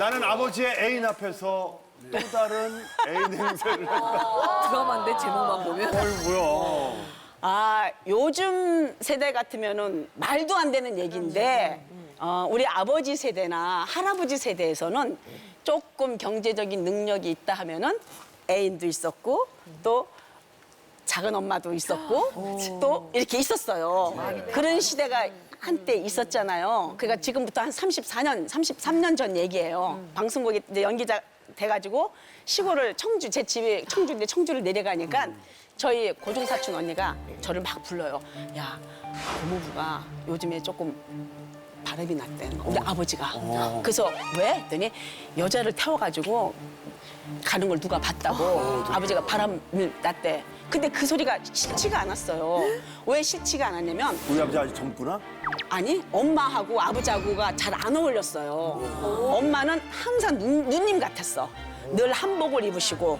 나는 아버지의 애인 앞에서 또 다른 애인 행세를 했다. 드라마인데 제목만 보면. 어이 뭐야. 아, 요즘 세대 같으면은 말도 안 되는 얘기인데, 어, 우리 아버지 세대나 할아버지 세대에서는 조금 경제적인 능력이 있다 하면은 애인도 있었고, 또 작은 엄마도 있었고, 또 이렇게 있었어요. 그런 시대가 한때 있었잖아요. 그러니까 지금부터 한 34년, 33년 전 얘기예요. 방송국에 이제 연기자 돼가지고 시골을 청주, 제 집이 청주인데 청주를 내려가니까 저희 고종사촌 언니가 저를 막 불러요. 야, 고모부가 요즘에 조금 바람이 났대. 우리 아버지가. 그래서 왜? 했더니 여자를 태워가지고 가는 걸 누가 봤다고 아버지가 바람을 났대. 근데 그 소리가 싫지가 않았어요. 왜 싫지가 않았냐면 우리 아버지 아직 젊구나? 아니 엄마하고 아버지하고가 잘 안 어울렸어요. 엄마는 항상 누, 누님 같았어. 늘 한복을 입으시고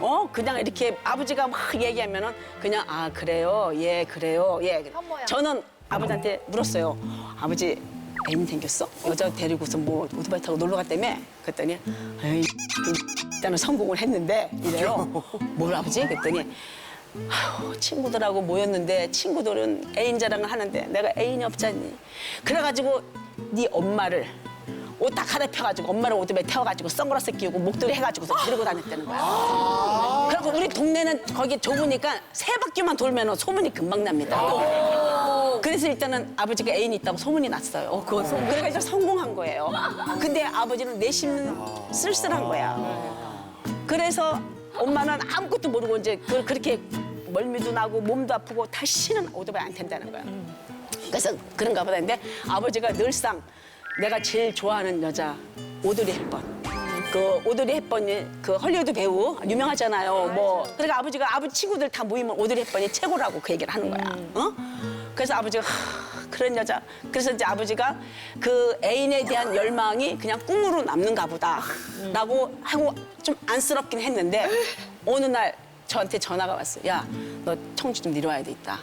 어 그냥 이렇게 아버지가 막 얘기하면은 그냥 아 그래요 예 그래요 예 저는 아버지한테 물었어요 아버지 애인 생겼어 여자 데리고서 뭐 오토바이 타고 놀러 갔다며 그랬더니 에이 일단은 성공을 했는데 이래요 뭘 아버지 그랬더니 아휴, 친구들하고 모였는데 친구들은 애인 자랑을 하는데 내가 애인이 없잖니. 그래가지고 네 엄마를 옷다 갈아펴가지고 엄마를 오토바이 태워가지고 선글라스 끼우고 목도리 해가지고서 데리고 다녔다는 거야. 그리고 우리 동네는 거기 좁으니까 세 바퀴만 돌면 소문이 금방 납니다. 그래서 일단은 아버지가 애인이 있다고 소문이 났어요. 그건 소문. 그래서 성공한 거예요. 근데 아버지는 내심 쓸쓸한 거야. 그래서 엄마는 아무것도 모르고 이제 그- 그렇게 멀미도 나고 몸도 아프고 다시는 오토바이 안 탄다는 거야. 그래서 그런가 보다 했는데 아버지가 늘상 내가 제일 좋아하는 여자 오드리 헵번. 그 오드리 헵번이 그 헐리우드 배우 유명하잖아요. 뭐 그러니까 아버지가 아버지 친구들 다 모이면 오드리 헵번이 최고라고 그 얘기를 하는 거야. 어? 그래서 아버지가 하, 그런 여자. 그래서 이제 아버지가 그 애인에 대한 열망이 그냥 꿈으로 남는가 보다라고 하고 좀 안쓰럽긴 했는데 어느 날 저한테 전화가 왔어요. 야, 너 청주 좀 내려와야 돼 있다.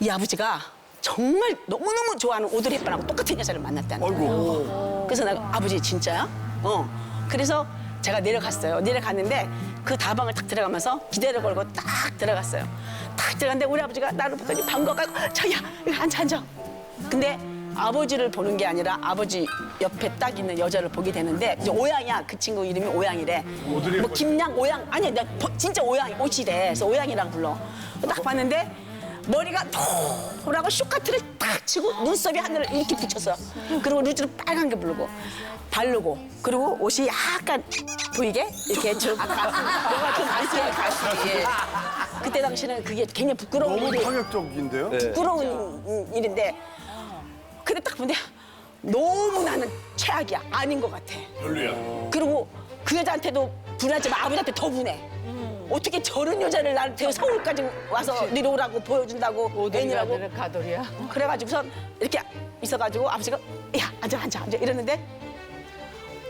이 아버지가 정말 너무너무 좋아하는 오드리 헵번하고 똑같은 여자를 만났다는 거예요. 그래서 내가 아버지 진짜야? 어. 그래서 제가 내려갔어요. 내려갔는데 그 다방을 딱 들어가면서 기대를 걸고 딱 들어갔어요. 딱 들어갔는데 우리 아버지가 나를 보더니 반가워가지고 저야 여기 앉아 앉아. 근데 아버지를 보는 게 아니라 아버지 옆에 딱 있는 여자를 보게 되는데 이제 오양이야 그 친구 이름이 오양이래. 뭐 김양 오양 아니 나 버- 진짜 오양 옷이래. 그래서 오양이라고 불러. 딱 봤는데 머리가 노랗고 쇼카트를 딱 치고 눈썹이 하늘을 이렇게 붙였어. 그리고 루즈를 빨간 게 부르고 바르고 그리고 옷이 약간 보이게 이렇게 좀 뭐가 좀 있어요 가슴이. 그때 당시는 그게 굉장히 부끄러운 너무 일이 파격적인데요? 부끄러운 일인데 근데 딱 보는데 너무 나는 최악이야. 아닌 것 같아. 별로야. 그리고 그 여자한테도 분하지만 아버지한테 더 분해 어떻게 저런 여자를 나한테 서울까지 와서 내려오라고 보여준다고 애인이라고 가돌이야. 그래가지고서 이렇게 있어가지고 아버지가 야 앉아 앉아 앉아 이러는데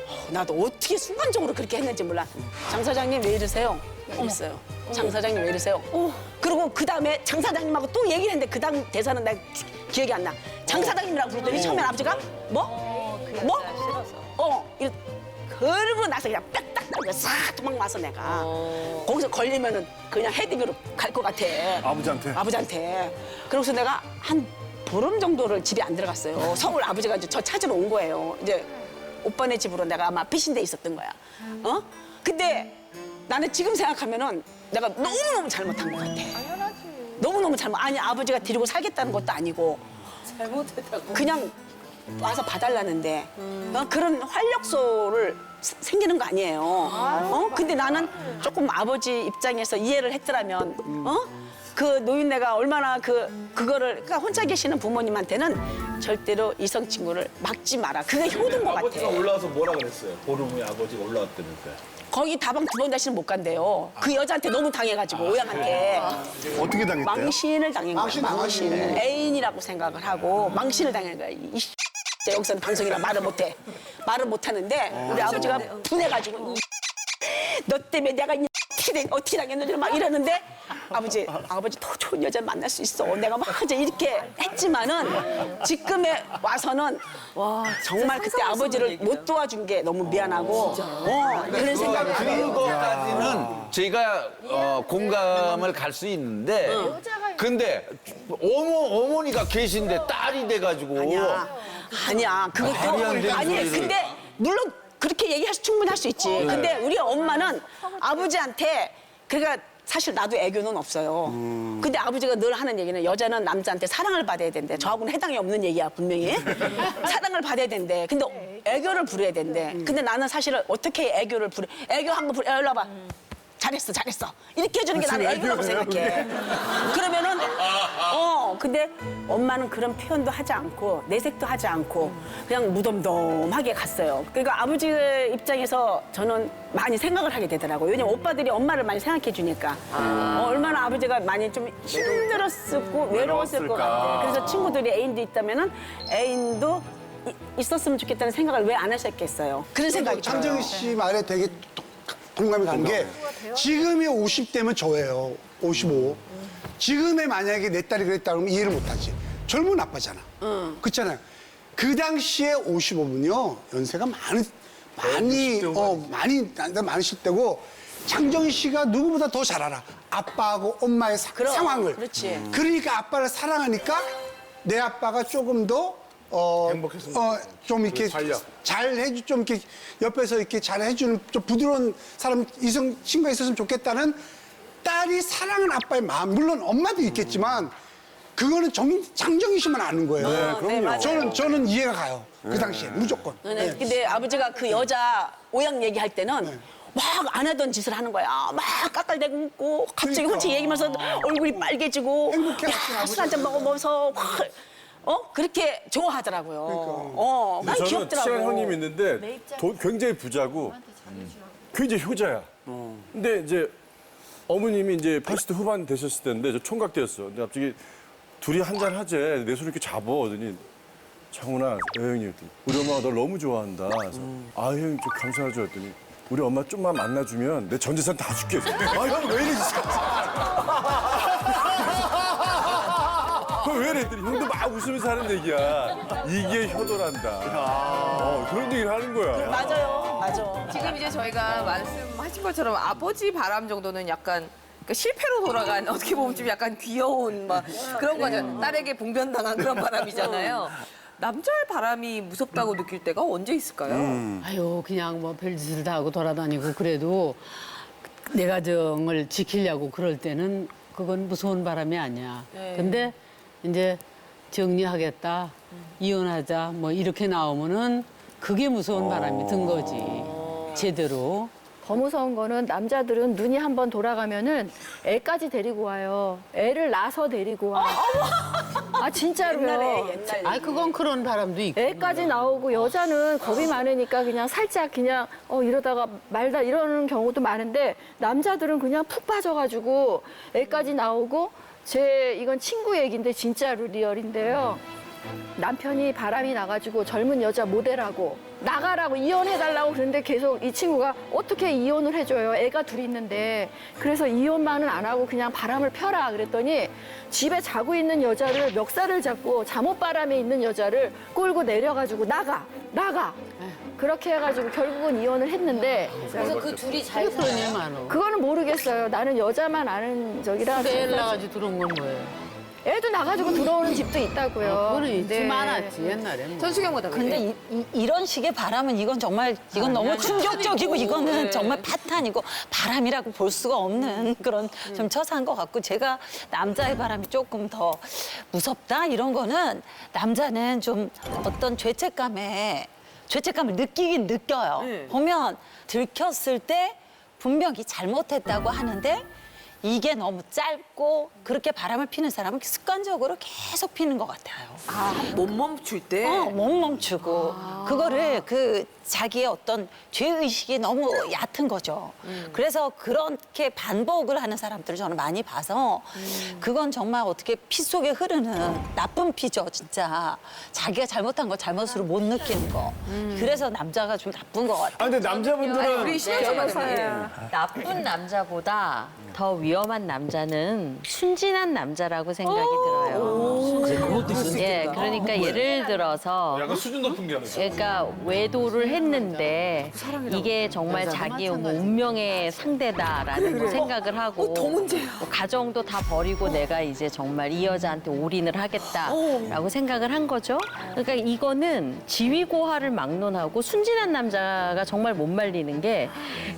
어, 나도 어떻게 순간적으로 그렇게 했는지 몰라 장 사장님 왜 이러세요? 이랬어요 장 사장님 왜 이러세요? 그리고 그 다음에 장 사장님하고 또 얘기를 했는데 그 다음 대사는 나 기- 기억이 안 나. 장 사장님이라고 부르더니 처음에 아버지가 뭐? 뭐? 어, 이러, 그러고 나서 그냥 빽 딱 하고 싹 도망와서 내가 거기서 걸리면은 그냥 헤딩으로 갈 것 같아. 아버지한테? 아버지한테. 그래서 내가 한 보름 정도를 집에 안 들어갔어요. 서울 아버지가 이제 저 찾으러 온 거예요. 이제 오빠네 집으로 내가 아마 피신돼 있었던 거야. 어? 근데 나는 지금 생각하면은 내가 너무너무 잘못한 것 같아. 너무너무 잘못. 아니, 아버지가 데리고 살겠다는 것도 아니고. 잘못했다고. 그냥 와서 봐달라는데. 어? 그런 활력소를 스- 생기는 거 아니에요. 어? 근데 나는 조금 아버지 입장에서 이해를 했더라면, 어? 그 노인네가 얼마나 그, 그거를, 그러니까 혼자 계시는 부모님한테는 절대로 이성 친구를 막지 마라. 그게 효도인 것 아버지가 같아. 올라와서 뭐라 그랬어요? 보름 후에 아버지가 올라왔다면서요. 거기 다방 두 번 다시는 못 간대요. 그 여자한테 너무 당해가지고, 오양한테. 어떻게 당했대요? 망신을 당한 거야. 망신. 애인이라고 생각을 하고 망신을 당한 거야. 이 씨. 여기서는 방송이라 말을 못해. 말을 못하는데 우리 아버지가 분해가지고 너 때문에 내가 이 어떻게 된 어떻게 당했는지 막 이러는데 아버지 아버지 더 좋은 여자 만날 수 있어 내가 막 이제 이렇게 했지만은 지금에 와서는 와 정말 그때 아버지를 못 도와준 게 너무 미안하고 어 그런 생각이 들어요. 그거까지는 저희가 어, 공감을 갈 수 있는데 근데 어머 어머니가 계신데 딸이 돼가지고 아니야. 아니야. 그것도 말이 안 되는 아니 소리를. 근데 물론 그렇게 얘기할 수 충분히 할 수 있지. 근데 우리 엄마는 아버지한테 그러니까 사실 나도 애교는 없어요. 근데 아버지가 늘 하는 얘기는 여자는 남자한테 사랑을 받아야 된대. 저하고는 해당이 없는 얘기야 분명히. 사랑을 받아야 된대. 근데 애교를 부려야 된대. 근데 나는 사실은 어떻게 애교를 부려? 애교 한번 부려. 야, 일로 와봐. 잘했어, 잘했어. 이렇게 해주는 게 나는 애교라고 생각해. 그러면은, 어, 근데 엄마는 그런 표현도 하지 않고, 내색도 하지 않고, 그냥 무덤덤하게 갔어요. 그러니까 아버지 입장에서 저는 많이 생각을 하게 되더라고요. 왜냐면 오빠들이 엄마를 많이 생각해 주니까. 어, 얼마나 아버지가 많이 좀 힘들었을 고 외로웠을 것 같아. 그래서 친구들이 애인도 있다면은 애인도 이- 있었으면 좋겠다는 생각을 왜 안 하셨겠어요. 그런 생각이 들어요. 장정희 씨 말에 되게 도- 공감이 가는 게 지금이 50대면 저예요. 55. 지금에 만약에 내 딸이 그랬다 그러면 이해를 못하지. 젊은 아빠잖아. 그렇잖아요. 그 당시에 55분요 연세가 많은 많이 어 많이 나- 많으실 때고 장정희 씨가 누구보다 더 잘 알아. 아빠하고 엄마의 사- 그럼, 상황을. 그렇지. 그러니까 아빠를 사랑하니까 내 아빠가 조금 더 어, 행복했으면 어, 좀 이렇게. 잘 해주 좀 이렇게 옆에서 이렇게 잘 해주는 좀 부드러운 사람 이성 친구가 있었으면 좋겠다는 딸이 사랑하는 아빠의 마음 물론 엄마도 있겠지만 그거는 정, 장정희 씨만 아는 거예요. 네, 맞아요. 저는 저는 이해가 가요. 그 당시에 무조건. 네. 근데 아버지가 그 여자 오양 얘기할 때는 막 안 하던 짓을 하는 거야. 막 까깔대고 웃고 갑자기 그러니까. 혼자 얘기하면서 얼굴이 빨개지고 행복해 하시나 야, 술 한잔 먹으면서 확, 어 그렇게 좋아하더라고요. 어, 난 저는 귀엽더라고. 친한 형님 있는데 돈 굉장히 부자고 굉장히 효자야. 근데 이제 어머님이 이제 80대 후반 되셨을 때인데 저 총각 때였어. 근데 갑자기 둘이 한잔 하재. 내 손을 이렇게 잡어. 그러더니 장훈아, 예, 형님. 우리 엄마가 널 너무 좋아한다. 그래서 아, 형님 좀 감사하죠. 했더니 우리 엄마 좀만 만나주면 내 전 재산 다 줄게. 아, 형 왜 이러지? 왜 이랬더니 형도 막 웃으면서 하는 얘기야. 이게 효도란다. 어, 그런 얘기를 하는 거야. 맞아요, 맞아. 지금 이제 저희가 말씀하신 것처럼 아버지 바람 정도는 약간 그러니까 실패로 돌아간 어떻게 보면 좀 약간 귀여운 막 그런 거죠. 딸에게 봉변당한 그런 바람이잖아요. 남자의 바람이 무섭다고 느낄 때가 언제 있을까요? 아유 그냥 뭐 별짓을 다 하고 돌아다니고 그래도 내 가정을 지키려고 그럴 때는 그건 무서운 바람이 아니야. 근데 이제 정리하겠다, 이혼하자 뭐 이렇게 나오면은 그게 무서운 바람이 든 거지. 제대로. 더 무서운 거는 남자들은 눈이 한 번 돌아가면은 애까지 데리고 와요. 애를 낳아서 데리고 와. 아 진짜로요. 옛날에 옛날에. 아 그건 그런 바람도 있고. 애까지 나오고 여자는 겁이 많으니까 그냥 살짝 그냥 어 이러다가 말다 이러는 경우도 많은데 남자들은 그냥 푹 빠져가지고 애까지 나오고 제 이건 친구 얘기인데 진짜로 리얼인데요. 남편이 바람이 나가지고 젊은 여자 모델하고 나가라고 이혼해달라고 그러는데 계속 이 친구가 어떻게 이혼을 해줘요. 애가 둘 있는데. 그래서 이혼만은 안 하고 그냥 바람을 펴라 그랬더니 집에 자고 있는 여자를 멱살을 잡고 잠옷바람에 있는 여자를 끌고 내려가지고 나가, 나가. 그렇게 해가지고 결국은 이혼을 했는데 그래서 그 둘이 잘 많어. 그거는 모르겠어요. 나는 여자만 아는 애 낳아가지고 들어온 건 뭐예요? 애도 나가지고 들어오는 집도 있다고요. 그거는 있지 네. 많았지 옛날에. 뭐. 전수경보다 근데 이, 런 식의 바람은 이건 정말 이건 너무 충격적이고 이거는 정말 파탄이고 바람이라고 볼 수가 없는 그런 좀 처사한 것 같고 제가 남자의 바람이 조금 더 무섭다 이런 거는 남자는 좀 어떤 죄책감에 죄책감을 느끼긴 느껴요. 보면 들켰을 때 분명히 잘못했다고 하는데 이게 너무 짧고 그렇게 바람을 피는 사람은 습관적으로 계속 피는 것 같아요. 못 멈출 때. 어, 못 멈추고 그거를 그 자기의 어떤 죄의식이 너무 얕은 거죠. 그래서 그렇게 반복을 하는 사람들을 저는 많이 봐서 그건 정말 어떻게 피 속에 흐르는 나쁜 피죠, 진짜. 자기가 잘못한 거 잘못으로 못 느끼는 거. 그래서 남자가 좀 나쁜 것 같아요. 아 근데 남자분들은 우리 신현정사님. 나쁜 남자보다 더 위 험한 남자는 순진한 남자라고 생각이 들어요. 그것도 있어. 예, 그러니까 예를 들어서 약간 수준 높은 게 아니라. 그러니까 외도를 했는데 이게 정말 자기의 뭐 운명의 상대다라는 생각을 하고 더 문제야. 뭐 가정도 다 버리고 내가 이제 정말 이 여자한테 올인을 하겠다라고 생각을 한 거죠. 그러니까 이거는 지위고하를 막론하고 순진한 남자가 정말 못 말리는 게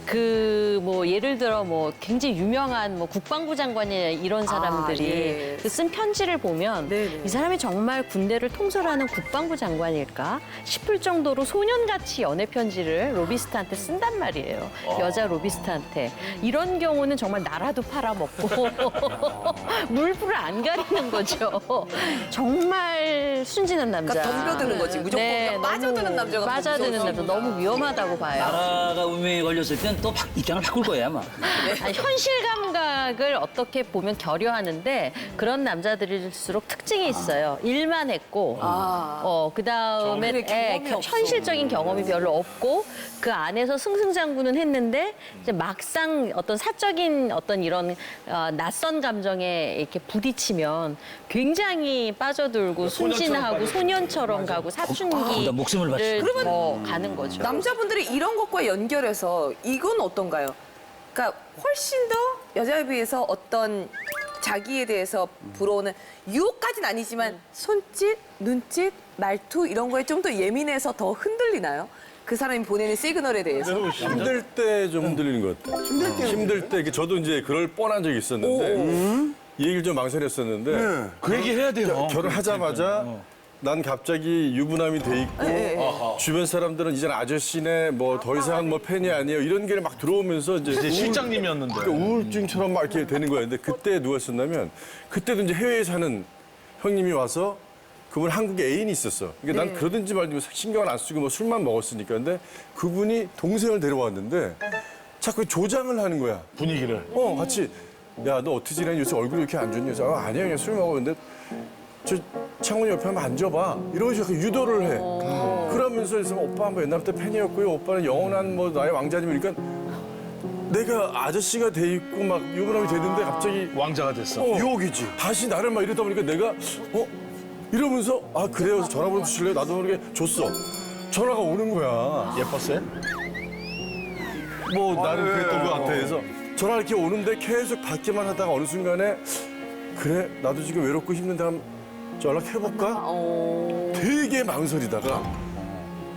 그 뭐 예를 들어 뭐 굉장히 유명한 뭐 국방부 장관이나 이런 사람들이 예. 그쓴 편지를 보면 네네. 이 사람이 정말 군대를 통솔하는 국방부 장관일까 싶을 정도로 소년같이 연애 편지를 로비스트한테 쓴단 말이에요. 여자 로비스트한테. 이런 경우는 정말 나라도 팔아먹고 물불을 안 가리는 거죠. 정말 순진한 남자. 네, 그러니까 덤벼드는 거지. 무조건 너무 빠져드는 남자가 더 빠져드는 남자 너무 위험하다고 봐요. 나라가 운명에 걸렸을 땐또 입장을 바꿀 거야 아마. 아니, 현실 감 각을 어떻게 보면 결여하는데 그런 남자들일수록 특징이 있어요. 일만 했고, 어, 그 다음에 경험이 없어. 현실적인 경험이 별로 없고, 그 안에서 승승장구는 했는데, 이제 막상 어떤 사적인 어떤 이런 어, 낯선 감정에 이렇게 부딪히면 굉장히 빠져들고 순진하고 소년처럼 가고 사춘기를 나 목숨을 바치- 더 가는 거죠. 남자분들이 이런 것과 연결해서 이건 어떤가요? 그러니까 훨씬 더 여자에 비해서 어떤 자기에 대해서 불어오는 유혹까지는 아니지만 손짓, 눈짓, 말투 이런 거에 좀 더 예민해서 더 흔들리나요? 그 사람이 보내는 시그널에 대해서. 힘들 때 좀 흔들리는 것 같아요. 힘들 때? 힘들 때, 저도 이제 그럴 뻔한 적이 있었는데, 이 얘기를 좀 망설였었는데, 그 얘기 해야 돼요. 결혼하자마자 난 갑자기 유부남이 돼 있고 주변 사람들은 이제는 아저씨네 뭐 더 이상 뭐 팬이 아니에요 이런 게 막 들어오면서 이제 이제 우울- 실장님이었는데. 그러니까 우울증처럼 막 이렇게 되는 거예요. 근데 그때 누가 있었냐면 그때도 이제 해외에 사는 형님이 와서 그분 한국에 애인이 있었어. 그러니까 난 그러든지 말든지 신경을 안 쓰고 뭐 술만 먹었으니까. 근데 그분이 동생을 데려왔는데 자꾸 조장을 하는 거야. 분위기를. 어, 같이. 야, 너 어떻게 지내니? 요새 얼굴이 이렇게 안 좋니? 그래서 아, 아니야, 그냥 술 먹었는데 저 창훈이 옆에 한번 앉아봐. 이런 식으로 유도를 해. 그러면서 그래서 오빠 한번 옛날부터 팬이었고요. 오빠는 영원한 뭐 나의 왕자님이니까 내가 아저씨가 돼 있고 막 유부남이 되는데 갑자기 왕자가 됐어. 어, 유혹이지. 다시 나를 막 이러다 보니까 내가 어 이러면서 아 그래요. 전화번호 주실래요? 나도 모르게 줬어. 전화가 오는 거야. 예뻤어요? 뭐 나는 그랬던 것 같아. 그래서 전화 이렇게 오는데 계속 받기만 하다가 어느 순간에 그래 나도 지금 외롭고 힘든데 한번 연락해볼까? 되게 망설이다가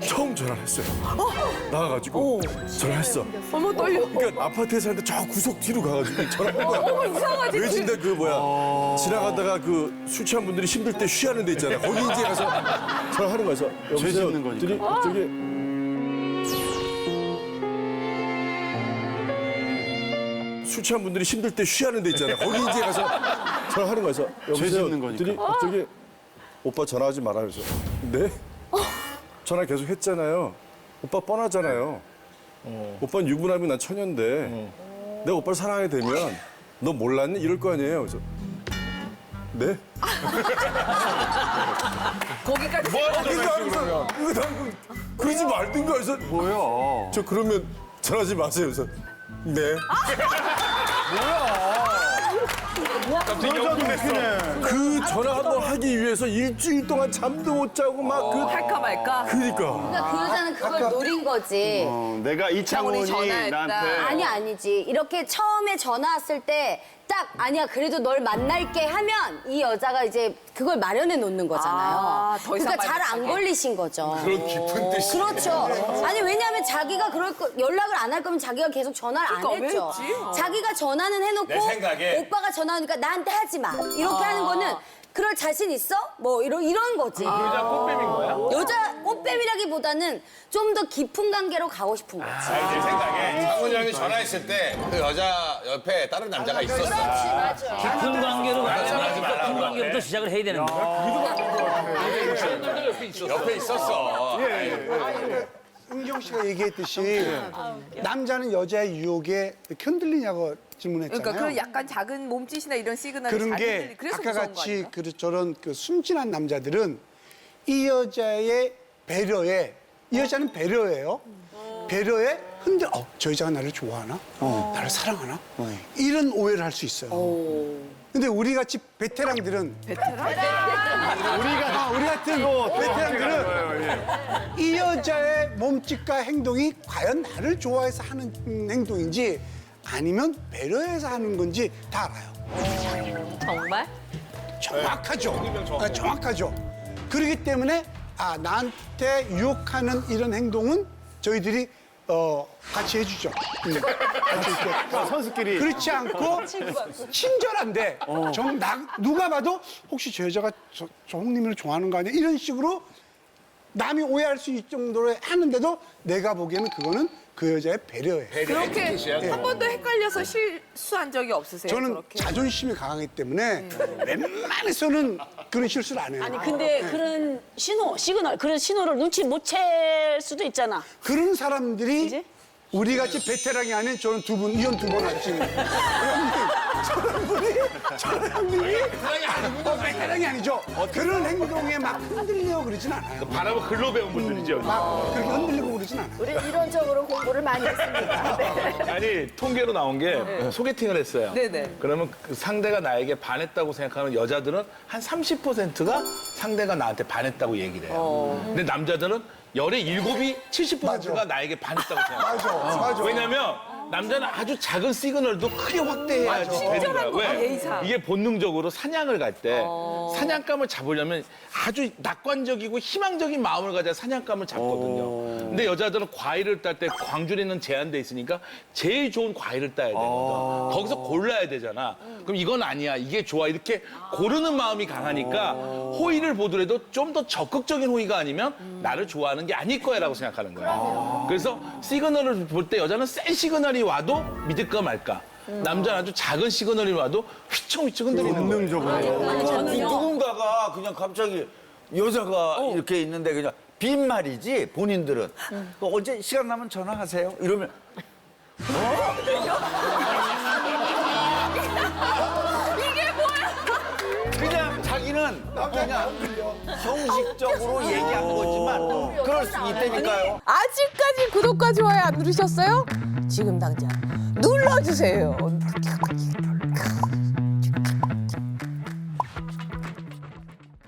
처음 전화를 했어요. 나가가지고 전화했어. 어머 떨려. 그러니까 아파트에 사는데 저 구석 뒤로 가가지고 전화한 거야. 어머 이상하지. 외진데 그 뭐야 지나가다가 그 술 취한 분들이 힘들 때 쉬하는 데 있잖아. 거기 이제 가서 전화하는 거야. 그래서 여보세요. 짓는 거니까. 그랬더니 갑자기 술 취한 분들이 힘들 때 쉬하는 데 있잖아. 거기 이제 가서 전화 하는 거야. 그래서 여보세요. 짓는 거니까. 갑자기 오빠 전화하지 마라 그래서 네? 전화 계속 했잖아요. 오빠 뻔하잖아요. 오빠는 유부남이 난 처녀인데 내가 오빠를 사랑하게 되면 너 몰랐니? 이럴 거 아니에요. 그래서 네? 거기까지. 하면서 이거 나 그러지 말든가 해서 뭐야? 저 그러면 전화하지 마세요. 그래서 네. 여자도 웃기네. 그 전화 한번 하기 위해서 일주일 동안 잠도 못 자고 막 그 할까 말까. 그니까 그러니까 그 여자는 그걸 노린 거지. 어, 내가 이창훈이 이창훈이 전화했다. 나한테 아니 아니지. 이렇게 처음에 전화 왔을 때 딱 아니야 그래도 널 만날게 하면 이 여자가 이제 그걸 마련해 놓는 거잖아요. 아, 더 이상 그러니까 잘안말 걸리신 거죠. 그런 깊은 뜻이. 그렇죠. 아니 왜냐하면 자기가 그럴 거, 연락을 안 할 거면 자기가 계속 전화를 그러니까 안왜 했죠. 했지? 어. 자기가 전화는 해놓고 내 생각에. 오빠가 전화하니까 나한테 하지 마. 이렇게 하는 거는 그럴 자신 있어? 뭐 이런 이런 거지. 여자 꽃뱀인 거야? 여자 꽃뱀이라기보다는 좀 더 깊은 관계로 가고 싶은 거지. 제 생각에 장훈이 형이 전화했을 때 그 여자 옆에 다른 남자가 있었어. 깊은 관계로 가려면 깊은 관계부터 시작을 해야 되는 거야. 옆에 있었어. 은경 씨가 얘기했듯이 남자는 여자의 유혹에 흔들리냐고 질문했잖아요. 그러니까 그런 약간 작은 몸짓이나 이런 시그널이 그런 잘 게 흔들리- 그래서 아까 무서운 거 같이? 그 저런 그 순진한 남자들은 이 여자의 배려에 이 여자는 배려예요. 배려에 흔들 어, 저 여자가 나를 좋아하나? 나를 사랑하나? 이런 오해를 할 수 있어요. 근데 우리 같이 베테랑들은 베테랑? 우리가 우리 같은 베테랑들은 이 여자의 몸짓과 행동이 과연 나를 좋아해서 하는 행동인지 아니면 배려해서 하는 건지 다 알아요. 정말? 정확하죠. 아, 정확하죠. 그렇기 때문에 아 나한테 유혹하는 이런 행동은 저희들이 어 같이 해주죠. 음, 같이 이렇게 선수끼리. 그렇지 않고 친절한데 정, 나, 누가 봐도 혹시 저 여자가 저, 저 홍님을 좋아하는 거 아니야? 이런 식으로 남이 오해할 수 있을 정도로 하는데도 내가 보기에는 그거는 그 여자의 배려예요. 그렇게 한 번도 헷갈려서 실수한 적이 없으세요? 저는 그렇게? 자존심이 강하기 때문에 웬만해서는 그런 실수를 안 해요. 아니 근데 그런 신호, 시그널 그런 신호를 눈치 못 챌 수도 있잖아. 그런 사람들이 이제? 우리 같이 베테랑이 아닌 저는 두 분, 이혼 두 번 하신 저런 분이, 저런 분이 어, 베테랑이 아니죠. 그런 행동에 막 흔들리고 그러진 않아요. 바람을 글로 배운 분들이죠. 막 그렇게 흔들리고 그러진 않아요. 우리 이론적으로 공부를 많이 했습니다. 네. 아니 통계로 나온 게 소개팅을 했어요. 네네. 그러면 그 상대가 나에게 반했다고 생각하는 여자들은 한 30%가 상대가 나한테 반했다고 얘기를 해요. 근데 남자들은 열의 일곱이 70%가 맞아. 나에게 반했다고 생각해요. 맞아, 맞아. 왜냐면 남자는 아주 작은 시그널도 크게 확대해야지 되는 거야. 왜? 예의상. 이게 본능적으로 사냥을 갈 때 사냥감을 잡으려면 아주 낙관적이고 희망적인 마음을 가져야 사냥감을 잡거든요. 근데 여자들은 과일을 딸 때 광주리는 제한돼 있으니까 제일 좋은 과일을 따야 되거든. 거기서 골라야 되잖아. 그럼 이건 아니야. 이게 좋아. 이렇게 고르는 마음이 강하니까 호의를 보더라도 좀 더 적극적인 호의가 아니면 나를 좋아하는 게 아닐 거야라고 생각하는 거야. 그래서 시그널을 볼 때 여자는 센 시그널이 와도 믿을까 말까. 남자는 아주 작은 시그널이 와도 휘청휘청 흔들리는 거야. 본능적으로. 누군가가 그냥 갑자기 여자가 이렇게 있는데 그냥 빈말이지 본인들은 그 언제 시간 나면 전화하세요 이러면 그냥 형식적으로 얘기한 거지만 그럴 수 있다니까요. 아직까지 구독과 좋아요 안 누르셨어요? 지금 당장 눌러주세요.